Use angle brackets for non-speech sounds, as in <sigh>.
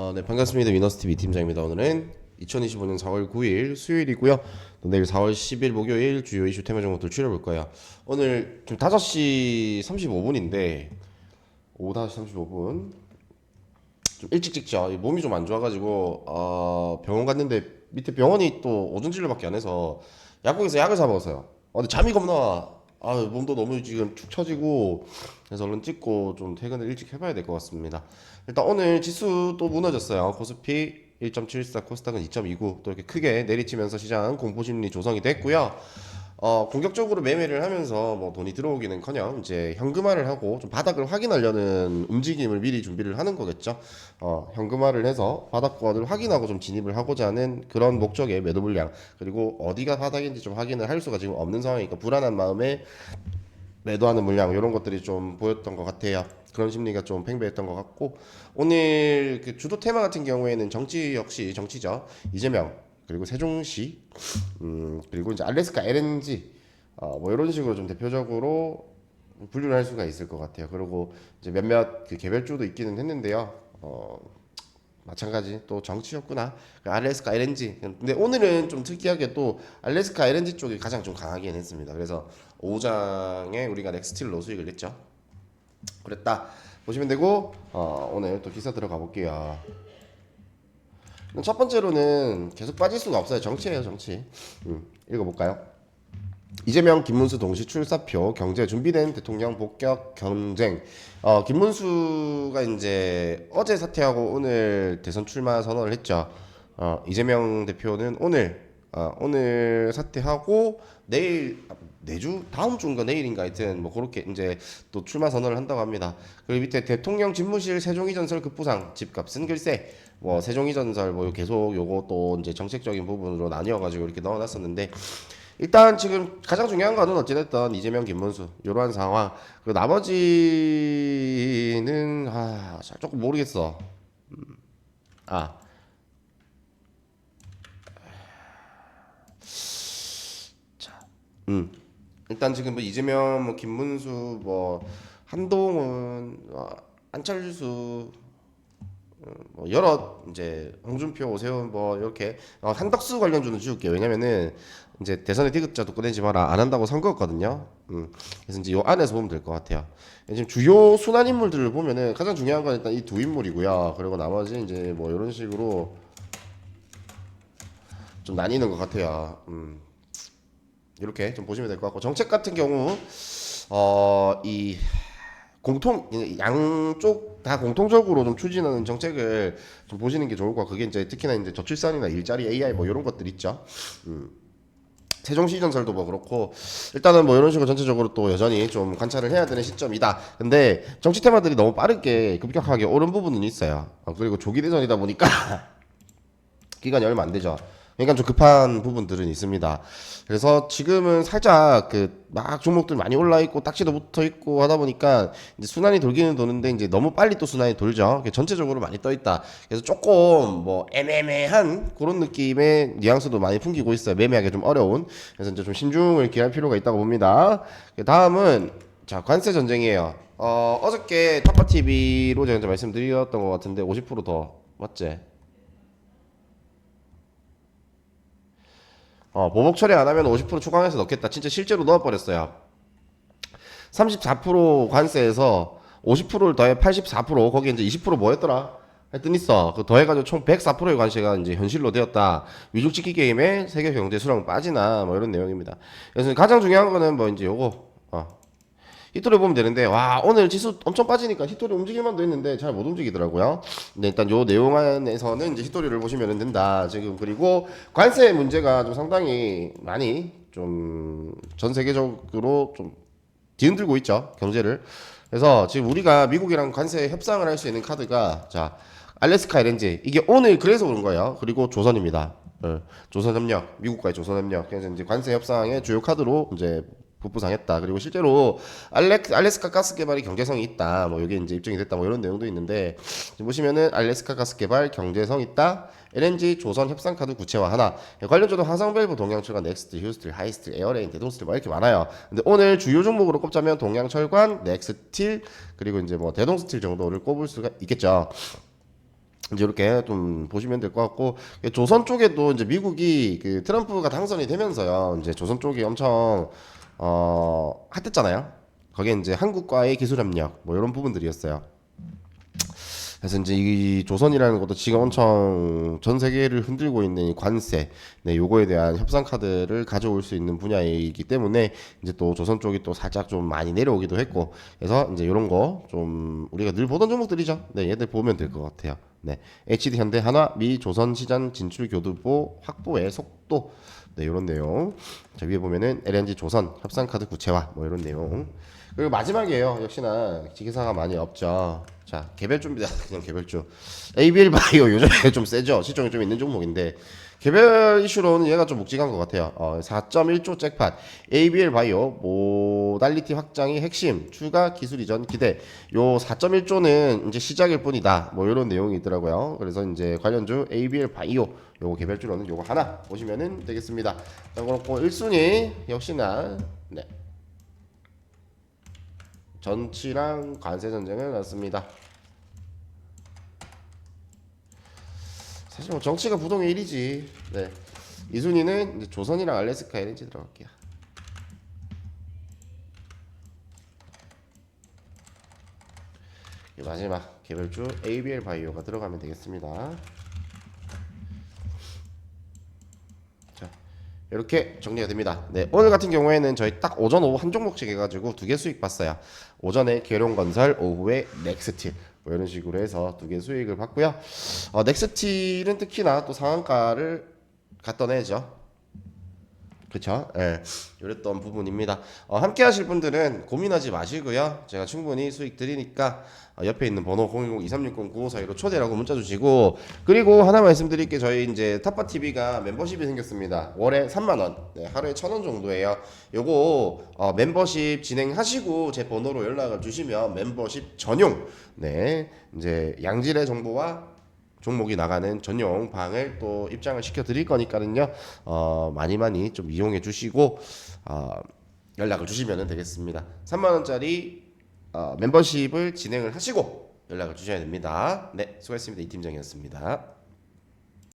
어, 네 반갑습니다. 위너스TV 팀장입니다. 오늘은 2025년 4월 9일 수요일이고요. 또 내일 4월 10일 목요일 주요 이슈 테마 정보들 추려볼 거예요. 오늘 좀 5시 35분인데 오후 5시 35분. 좀 일찍 찍죠. 몸이 좀 안 좋아가지고 어, 병원 갔는데 밑에 병원이 또 오전 진료밖에 안 해서 약국에서 약을 사 먹었어요. 어, 근데 잠이 겁나 와. 아 몸도 너무 지금 축 처지고 그래서 얼른 찍고 좀 퇴근을 일찍 해봐야 될 것 같습니다. 일단 오늘 지수 또 무너졌어요. 코스피 1.74, 코스닥은 2.29 또 이렇게 크게 내리치면서 시장 공포심리 조성이 됐고요. 어, 공격적으로 매매를 하면서 뭐 돈이 들어오기는커녕 이제 현금화를 하고 좀 바닥을 확인하려는 움직임을 미리 준비를 하는 거겠죠. 어, 현금화를 해서 바닥권을 확인하고 좀 진입을 하고자 하는 그런 목적의 매도 물량 그리고 어디가 바닥인지 좀 확인을 할 수가 지금 없는 상황이니까 불안한 마음에 매도하는 물량 이런 것들이 좀 보였던 것 같아요. 그런 심리가 좀 팽배했던 것 같고 오늘 그 주도 테마 같은 경우에는 정치 역시 정치죠. 이재명 그리고 세종시 음 그리고 이제 알래스카 LNG 어 뭐 이런 식으로 좀 대표적으로 분류를 할 수가 있을 것 같아요. 그리고 이제 몇몇 그 개별주도 있기는 했는데요. 어 마찬가지 또 정치였구나. 그 알래스카 LNG. 근데 오늘은 좀 특이하게 또 알래스카 LNG 쪽이 가장 좀 강하긴 했습니다. 그래서 오장에 우리가 넥스틸로 수익을 냈죠. 그랬다 보시면 되고 어, 오늘 또 기사 들어가 볼게요. 첫 번째로는 계속 빠질 수가 없어요. 정치예요, 정치. 음, 읽어볼까요? 이재명, 김문수 동시 출사표 경제 준비된 대통령 복격 경쟁. 어, 김문수가 이제 어제 사퇴하고 오늘 대선 출마 선언을 했죠. 어, 이재명 대표는 오늘 어, 오늘 사퇴하고 내일 아, 내주 다음 주인가 내일인가 하여튼 뭐 그렇게 이제 또 출마 선언을 한다고 합니다. 그리고 밑에 대통령 집무실 세종이 전설 급부상 집값은 글쎄 뭐 세종이 전설 뭐 계속 또 이제 정책적인 부분으로 나뉘어 가지고 이렇게 넣어놨었는데 일단 지금 가장 중요한 거는 어찌됐든 이재명 김문수 이러한 상황 그리고 나머지는 아잘 조금 모르겠어 음. 아 음. 일단 지금 뭐 이재명, 뭐 김문수, 뭐 한동훈, 어, 안철수, 어, 뭐 여러 이제 홍준표, 오세훈 뭐 이렇게 어, 한덕수 관련 주는 지울게요. 왜냐면은 이제 대선에 디귿자도 꺼내지 마라 안 한다고 선거였거든요. 음. 그래서 이제 요 안에서 보면 될 것 같아요. 지금 주요 순환 인물들을 보면은 가장 중요한 건 일단 이 두 인물이고요. 그리고 나머지 이제 뭐 이런 식으로 좀 나뉘는 것 같아요. 음. 이렇게 좀 보시면 될 것 같고 정책 같은 경우 어 이 공통 양쪽 다 공통적으로 좀 추진하는 정책을 좀 보시는 게 좋을 것 같고 그게 이제 특히나 이제 저출산이나 일자리 AI 뭐 이런 것들 있죠. 음. 세종시 전설도 뭐 그렇고 일단은 뭐 이런 식으로 전체적으로 또 여전히 좀 관찰을 해야 되는 시점이다. 근데 정치 테마들이 너무 빠르게 급격하게 오른 부분은 있어요. 어, 그리고 조기 대선이다 보니까 <laughs> 기간이 얼마 안 되죠. 그러니까 좀 급한 부분들은 있습니다. 그래서 지금은 살짝 그 막 종목들 많이 올라 있고 딱지도 붙어 있고 하다 보니까 이제 순환이 돌기는 도는데 이제 너무 빨리 또 순환이 돌죠. 전체적으로 많이 떠 있다. 그래서 조금 뭐 애매매한 그런 느낌의 뉘앙스도 많이 풍기고 있어요. 매매하기 좀 어려운. 그래서 이제 좀 신중을 기할 필요가 있다고 봅니다. 그 다음은 자 관세 전쟁이에요. 어 어저께 타파 TV로 제가 이제 말씀드렸던 것 같은데 50%더 맞지? 어, 보복 처리 안 하면 50% 추가해서 넣겠다. 진짜 실제로 넣어버렸어요. 34% 관세에서 50%를 더해 84% 거기에 이제 20% 뭐였더라? 하여튼 있어. 그 더해가지고 총 104%의 관세가 이제 현실로 되었다. 위족 찍기 게임에 세계 경제 수랑 빠지나 뭐 이런 내용입니다. 그래서 가장 중요한 거는 뭐 이제 요거 어. 히토리 보면 되는데 와 오늘 지수 엄청 빠지니까 히토리 움직일만도 했는데 잘 못 움직이더라고요. 근데 일단 요 내용 안에서는 이제 히토리를 보시면 된다. 지금 그리고 관세 문제가 좀 상당히 많이 좀 전 세계적으로 좀 뒤흔들고 있죠 경제를. 그래서 지금 우리가 미국이랑 관세 협상을 할 수 있는 카드가 자 알래스카 LNG 이게 오늘 그래서 오는 거예요. 그리고 조선입니다. 어, 조선협력 미국과의 조선협력 그래서 이제 관세 협상의 주요 카드로 이제 부부상했다. 그리고 실제로 알렉, 알래스카 가스 개발이 경제성이 있다. 뭐 이게 이제 입증이 됐다. 뭐 이런 내용도 있는데 보시면은 알래스카 가스 개발 경제성 있다. LNG 조선 협상 카드 구체화 하나. 관련주도 화성밸브, 동양철관, 넥스트, 휴스틸, 하이스틸, 에어레인, 대동스틸 뭐 이렇게 많아요. 근데 오늘 주요 종목으로 꼽자면 동양철관, 넥스틸 그리고 이제 뭐 대동스틸 정도를 꼽을 수가 있겠죠. 이제 이렇게 좀 보시면 될 것 같고 조선 쪽에도 이제 미국이 그 트럼프가 당선이 되면서요 이제 조선 쪽이 엄청 어 핫했잖아요. 거기에 이제 한국과의 기술 협력 뭐 이런 부분들이었어요. 그래서 이제 이 조선이라는 것도 지금 엄청 전 세계를 흔들고 있는 이 관세, 네, 요거에 대한 협상 카드를 가져올 수 있는 분야이기 때문에 이제 또 조선 쪽이 또 살짝 좀 많이 내려오기도 했고, 그래서 이제 이런 거 좀 우리가 늘 보던 종목들이죠. 네, 얘들 보면 될 것 같아요. 네, HD 현대 한화 미 조선 시장 진출 교두보 확보의 속도, 네, 이런 내용. 자 위에 보면은 LNG 조선 협상 카드 구체화 뭐 이런 내용. 그리고 마지막이에요. 역시나 기사가 많이 없죠. 자, 개별 준비다. <laughs> 그냥 개별주. ABL 바이오 요즘에 좀 세죠. 시총이 좀 있는 종목인데 개별 이슈로는 얘가 좀 묵직한 것 같아요. 어, 4.1조 잭팟. ABL 바이오 모달리티 확장이 핵심. 추가 기술 이전 기대. 요 4.1조는 이제 시작일 뿐이다. 뭐 이런 내용이 있더라고요. 그래서 이제 관련주 ABL 바이오 요거 개별주로는 요거 하나 보시면은 되겠습니다. 자, 그렇고 1순위 역시나 네. 전치랑 관세 전쟁을 났습니다. 사실 뭐 정치가 부동의 일이지. 네. 이순위는 이제 조선이랑 알래스카 LNG 들어갈게요. 이 마지막 개별주 ABL 바이오가 들어가면 되겠습니다. 자, 이렇게 정리가 됩니다. 네, 오늘 같은 경우에는 저희 딱 오전 오후 한 종목씩 해가지고 두 개 수익 봤어요. 오전에 계룡건설, 오후에 넥스틸 뭐 이런 식으로 해서 두 개 수익을 봤고요. 어, 넥스틸은 특히나 또 상한가를 갖다 내죠. 그쵸? 예. 이랬던 부분입니다. 어, 함께 하실 분들은 고민하지 마시고요. 제가 충분히 수익 드리니까 어, 옆에 있는 번호 010-2360-9542로 초대라고 문자 주시고 그리고 하나 말씀드릴 게 저희 이제 탑바 TV가 멤버십이 생겼습니다. 월에 3만 원, 네, 하루에 1천 원 정도예요. 요거 어, 멤버십 진행하시고 제 번호로 연락을 주시면 멤버십 전용 네 이제 양질의 정보와 종목이 나가는 전용 방을 또 입장을 시켜 드릴 거니까는요. 어, 많이 많이 좀 이용해 주시고 어, 연락을 주시면 되겠습니다. 3만 원짜리 어, 멤버십을 진행을 하시고 연락을 주셔야 됩니다. 네, 수고했습니다. 이 팀장이었습니다.